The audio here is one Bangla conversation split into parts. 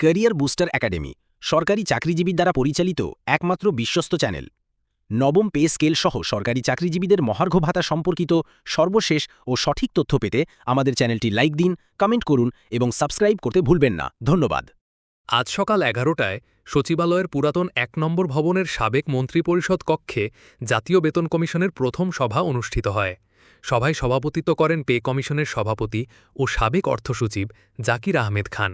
ক্যারিয়ার বুস্টার একাডেমি, সরকারি চাকরিজীবীর দ্বারা পরিচালিত একমাত্র বিশ্বস্ত চ্যানেল। নবম পে স্কেল সহ সরকারি চাকরিজীবীদের মহার্ঘ ভাতা সম্পর্কিত সর্বশেষ ও সঠিক তথ্য পেতে আমাদের চ্যানেলটি লাইক দিন, কমেন্ট করুন এবং সাবস্ক্রাইব করতে ভুলবেন না। ধন্যবাদ। আজ সকাল এগারোটায় সচিবালয়ের পুরাতন এক নম্বর ভবনের সাবেক মন্ত্রিপরিষদ কক্ষে জাতীয় বেতন কমিশনের প্রথম সভা অনুষ্ঠিত হয়। সভায় সভাপতিত্ব করেন পে কমিশনের সভাপতি ও সাবেক অর্থসচিব জাকির আহমেদ খান।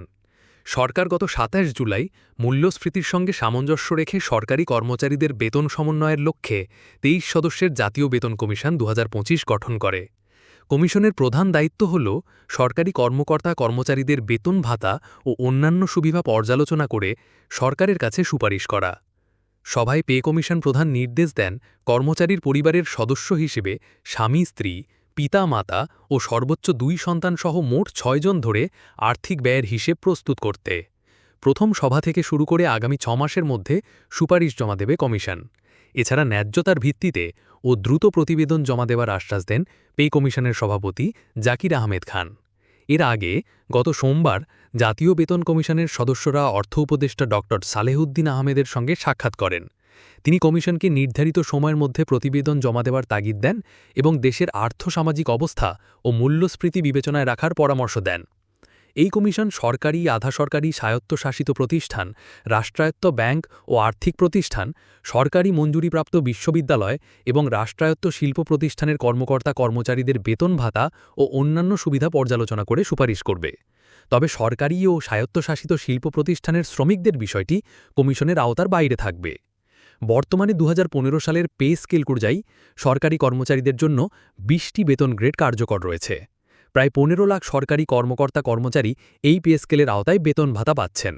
সরকার গত সাতাশ জুলাই মূল্যস্ফীতির সঙ্গে সামঞ্জস্য রেখে সরকারি কর্মচারীদের বেতন সমন্বয়ের লক্ষ্যে তেইশ সদস্যের জাতীয় বেতন কমিশন দুহাজার পঁচিশ গঠন করে। কমিশনের প্রধান দায়িত্ব হল সরকারি কর্মকর্তা কর্মচারীদের বেতন ভাতা ও অন্যান্য সুবিধা পর্যালোচনা করে সরকারের কাছে সুপারিশ করা। সভায় পে কমিশন প্রধান নির্দেশ দেন কর্মচারীর পরিবারের সদস্য হিসেবে স্বামী, স্ত্রী পিতা মাতা ও সর্বোচ্চ দুই সন্তানসহ মোট ছয়জন ধরে আর্থিক ব্যয়ের হিসেব প্রস্তুত করতে। প্রথম সভা থেকে শুরু করে আগামী ছ মাসের মধ্যে সুপারিশ জমা দেবে কমিশন। এছাড়া ন্যায্যতার ভিত্তিতে ও দ্রুত প্রতিবেদন জমা দেওয়ার আশ্বাস দেন পে কমিশনের সভাপতি জাকির আহমেদ খান। এর আগে গত সোমবার জাতীয় বেতন কমিশনের সদস্যরা অর্থ উপদেষ্টা ড সালেহুদ্দিন আহমেদের সঙ্গে সাক্ষাৎ করেন। তিনি কমিশনকে নির্ধারিত সময়ের মধ্যে প্রতিবেদন জমা দেওয়ার তাগিদ দেন এবং দেশের আর্থসামাজিক অবস্থা ও মূল্যস্ফীতি বিবেচনায় রাখার পরামর্শ দেন। এই কমিশন সরকারি আধা সরকারি স্বায়ত্তশাসিত প্রতিষ্ঠান, রাষ্ট্রায়ত্ত ব্যাংক ও আর্থিক প্রতিষ্ঠান, সরকারি মঞ্জুরিপ্রাপ্ত বিশ্ববিদ্যালয় এবং রাষ্ট্রায়ত্ত শিল্প প্রতিষ্ঠানের কর্মকর্তা কর্মচারীদের বেতন ভাতা ও অন্যান্য সুবিধা পর্যালোচনা করে সুপারিশ করবে। তবে সরকারি ও স্বায়ত্তশাসিত শিল্প প্রতিষ্ঠানের শ্রমিকদের বিষয়টি কমিশনের আওতার বাইরে থাকবে। বর্তমানে দু হাজার পনেরো সালের পে স্কেল অনুযায়ী সরকারি কর্মচারীদের জন্য বিশটি বেতন গ্রেড কার্যকর রয়েছে। প্রায় পনেরো লাখ সরকারি কর্মকর্তা কর্মচারী এই পে স্কেলের আওতায় বেতন ভাতা পাচ্ছেন।